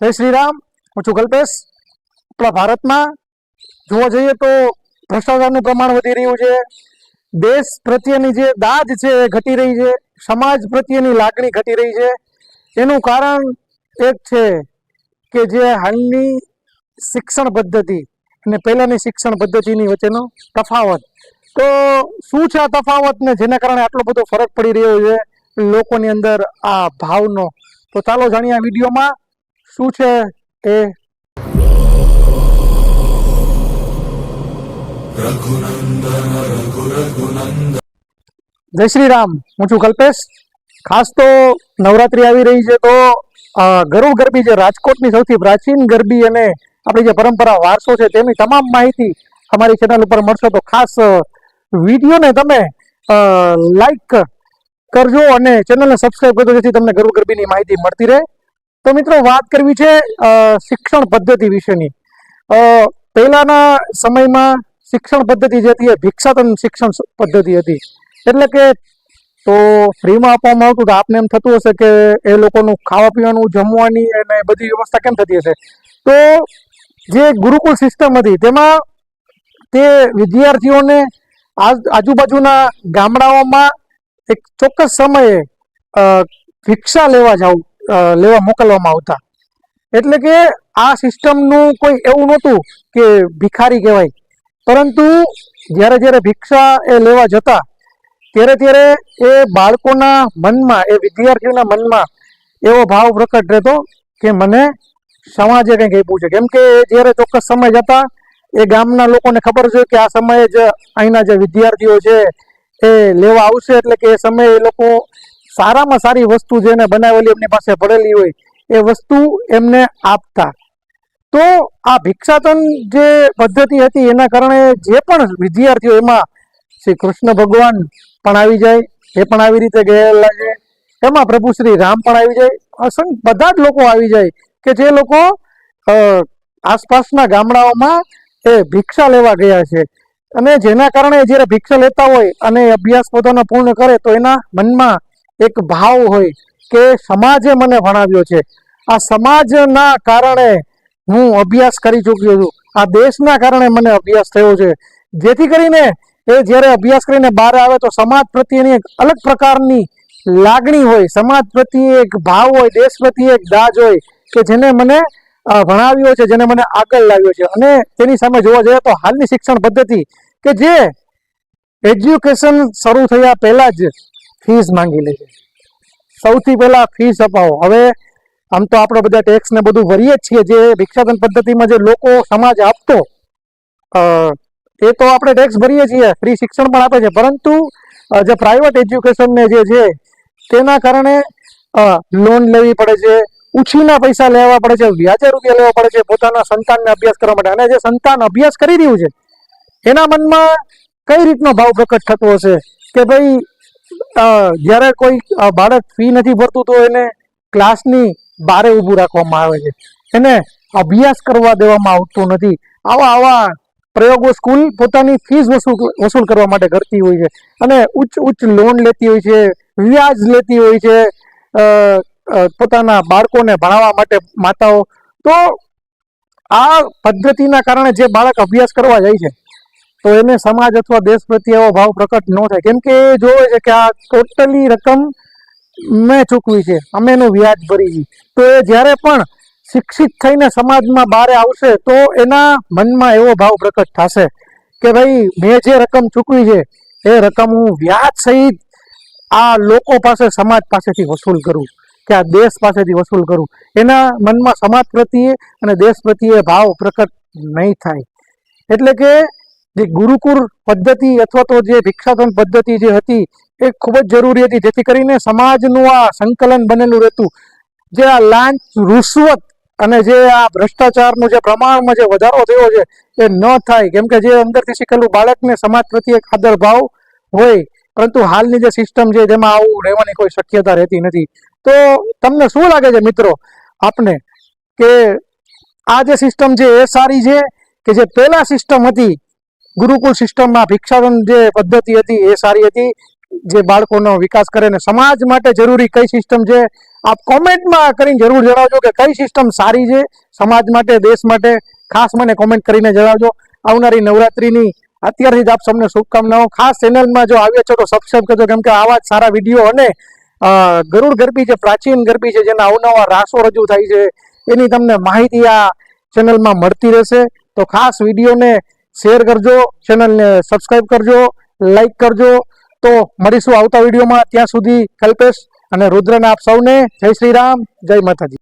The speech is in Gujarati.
જય શ્રી રામ હું છું કલ્પેશ આપણા ભારતમાં જોવા જઈએ તો ભ્રષ્ટાચારનું પ્રમાણ વધી રહ્યું છે. દેશ પ્રત્યેની જે દાજ છે એ ઘટી રહી છે. સમાજ પ્રત્યેની લાગણી ઘટી રહી છે. એનું કારણ એક છે કે જે હાલની શિક્ષણ પદ્ધતિ અને પહેલાંની શિક્ષણ પદ્ધતિની વચ્ચેનો તફાવત. તો શું છે આ તફાવત ને જેના કારણે આટલો બધો ફરક પડી રહ્યો છે? લોકોની અંદર આ ભાવનો. તો ચાલો જાણીએ આ વિડીયોમાં શું છે એ? જય શ્રી રામ. હું છું કલ્પેશ. ખાસ તો નવરાત્રી આવી રહી છે તો ગરુ ગરબી જે રાજકોટની સૌથી પ્રાચીન ગરબી અને આપણી જે પરંપરા વારસો છે તેની તમામ માહિતી અમારી ચેનલ ઉપર મળશે. તો ખાસ વિડીયોને તમે લાઈક કરજો અને ચેનલને સબસ્ક્રાઈબ કરજો જેથી તમને ગરુ ગરબીની માહિતી મળતી રહે. તો મિત્રો વાત કરવી છે શિક્ષણ પદ્ધતિ વિશેની. પહેલાના સમયમાં શિક્ષણ પદ્ધતિ જે હતી એ ભિક્ષાતન શિક્ષણ પદ્ધતિ હતી. એટલે કે તો ફ્રીમાં આપવામાં આવતું તો આપને એમ થતું હશે કે એ લોકોનું ખાવા પીવાનું, જમવાની અને બધી વ્યવસ્થા કેમ થતી હશે? તો જે ગુરુકુળ સિસ્ટમ હતી તેમાં તે વિદ્યાર્થીઓને આજ- આજુબાજુના ગામડાઓમાં એક ચોક્કસ સમયે ભિક્ષા લેવા જાવ લેવા મોકલવામાં આવતા. એટલે કે આ સિસ્ટમનું કોઈ એવું નહોતું કે ભિખારી કહેવાય. પરંતુ જ્યારે જ્યારે ભિક્ષા એ લેવા જતા, ત્યારે ત્યારે એ બાળકોના મનમાં, એ વિદ્યાર્થીઓના મનમાં એવો ભાવ પ્રકટ રહેતો કે મને સમાજે કંઈક આપ્યું છે. કેમ કે જ્યારે ચોક્કસ સમય જતા, એ ગામના લોકોને ખબર છે કે આ સમયે જ અહીંના જે વિદ્યાર્થીઓ છે એ લેવા આવશે. એટલે કે એ સમયે એ લોકો સારામાં સારી વસ્તુ જેને બનાવેલી એમની પાસે પડેલી હોય, એ વસ્તુ એમને આપતા. તો આ ભિક્ષાટન જે પદ્ધતિ હતી, એના કારણે જે પણ વિદ્યાર્થીઓ એમાં શ્રી કૃષ્ણ ભગવાન પણ આવી જાય, એ પણ આવી રીતે ગયેલા છે. એમાં પ્રભુ શ્રી રામ પણ આવી જાય. અસંખ્ય બધા જ લોકો આવી જાય કે જે લોકો આસપાસના ગામડાઓમાં એ ભિક્ષા લેવા ગયા છે. અને જેના કારણે જ્યારે ભિક્ષા લેતા હોય અને અભ્યાસ પોતાનો પૂર્ણ કરે, તો એના મનમાં એક ભાવ હોય કે સમાજે મને ભણાવ્યો છે. આ સમાજના કારણે હું અભ્યાસ કરી ચૂક્યો છું. આ દેશના કારણે મને અભ્યાસ થયો છે. જેથી કરીને એ જ્યારે અભ્યાસ કરીને બહાર આવે તો સમાજ પ્રત્યેની એક અલગ પ્રકારની લાગણી હોય. સમાજ પ્રત્યે એક ભાવ હોય, દેશ પ્રત્યે એક દાજ હોય કે જેને મને ભણાવ્યો છે, જેને મને આગળ લાવ્યો છે. અને તેની સામે જોવા જઈએ તો હાલની શિક્ષણ પદ્ધતિ કે જે એજ્યુકેશન શરૂ થયા પહેલા જ ફીસ માંગી લે છે. સૌથી પહેલા ફીસ અપાવો. હવે આમ તો આપણે બધા ટેક્સ ને બધું ભરીએ જ છીએ. જે ભિક્ષાટન પદ્ધતિમાં જે લોકો સમાજ આપતો એ તો આપણે ટેક્સ ભરીએ છીએ. ફ્રી શિક્ષણ પણ આપે છે. પરંતુ જે પ્રાઇવેટ એજ્યુકેશન ને જે છે, તેના કારણે લોન લેવી પડે છે. ઉછીના પૈસા લેવા પડે છે. વ્યાજે રૂપિયા લેવા પડે છે. પોતાના સંતાનને અભ્યાસ કરવા માટે. અને જે સંતાન અભ્યાસ કરી રહ્યું છે, એના મનમાં કઈ રીતનો ભાવ પ્રકટ થતો હશે? કે ભાઈ જ્યારે કોઈ બાળક ફી નથી ભરતું તો એને ક્લાસની બારે ઊભું રાખવામાં આવે છે. એને અભ્યાસ કરવા દેવામાં આવતો નથી. આવા આવા પ્રયોગો સ્કૂલ પોતાની ફીસ વસૂલ વસૂલ કરવા માટે કરતી હોય છે. અને ઉચ્ચ ઉચ્ચ લોન લેતી હોય છે, વ્યાજ લેતી હોય છે પોતાના બાળકોને ભણાવવા માટે માતાઓ. તો આ પદ્ધતિના કારણે જે બાળક અભ્યાસ કરવા જાય છે તો એને સમાજ અથવા દેશ પ્રત્યે એવો ભાવ પ્રકટ ન થાય. કેમ કે એ જોવે છે કે આ ટોટલી રકમ મેં ચૂકવી છે. અમે એનું વ્યાજ ભરી છે. તો એ જ્યારે પણ શિક્ષિત થઈને સમાજમાં બહાર આવશે તો એના મનમાં એવો ભાવ પ્રકટ થશે કે ભાઈ, મેં જે રકમ ચૂકવી છે, એ રકમ હું વ્યાજ સહિત આ લોકો પાસે, સમાજ પાસેથી વસૂલ કરું કે આ દેશ પાસેથી વસૂલ કરું. એના મનમાં સમાજ પ્રત્યે અને દેશ પ્રત્યે ભાવ પ્રકટ નહીં થાય. એટલે કે જે ગુરુકુળ પદ્ધતિ અથવા તો જે ભિક્ષાધન પદ્ધતિ જે હતી, એ ખૂબ જ જરૂરી હતી. જેથી કરીને સમાજનું આ સંકલન બનેલું રહેતું. જે આ લાંચ, રૂશ્વત અને જે આ ભ્રષ્ટાચારનું જે પ્રમાણમાં જે વધારો થયો છે, એ ન થાય. કેમ કે જે અંદરથી શીખેલું બાળકને સમાજ પ્રત્યે એક આદર ભાવ હોય, પરંતુ હાલની જે સિસ્ટમ છે, જેમાં આવું રહેવાની કોઈ શક્યતા રહેતી નથી. તો તમને શું લાગે છે મિત્રો, આપને, કે આ જે સિસ્ટમ છે, એ સારી છે, કે જે પહેલા સિસ્ટમ હતી ગુરુકુળ સિસ્ટમમાં ભિક્ષાટન જે પદ્ધતિ હતી એ સારી હતી, જે બાળકોનો વિકાસ કરે ને સમાજ માટે જરૂરી કઈ સિસ્ટમ છે, આપ કોમેન્ટમાં કરીને જરૂર જણાવજો કે કઈ સિસ્ટમ સારી છે, સમાજ માટે, દેશ માટે. ખાસ મને કોમેન્ટ કરીને જણાવજો. આવનારી નવરાત્રીની અત્યારથી જ આપ સૌને શુભકામનાઓ. ખાસ ચેનલમાં જો આવ્યા છો તો સબસ્ક્રાઈબ કરજો, કેમ કે આવા જ સારા વીડિયો અને ગરુડ ગરબી જે પ્રાચીન ગરબી છે, જેના અવનવા રાસો રજૂ થાય છે, એની તમને માહિતી આ ચેનલમાં મળતી રહેશે. તો ખાસ વિડીયોને શેર કરજો ચેનલને સબસ્ક્રાઈબ કરજો લાઈક કરજો. તો મળીશું આવતા વિડીયોમાં. ત્યાં સુધી કલ્પેશ અને રુદ્રના આપ સૌને જય શ્રી રામ, જય માતાજી.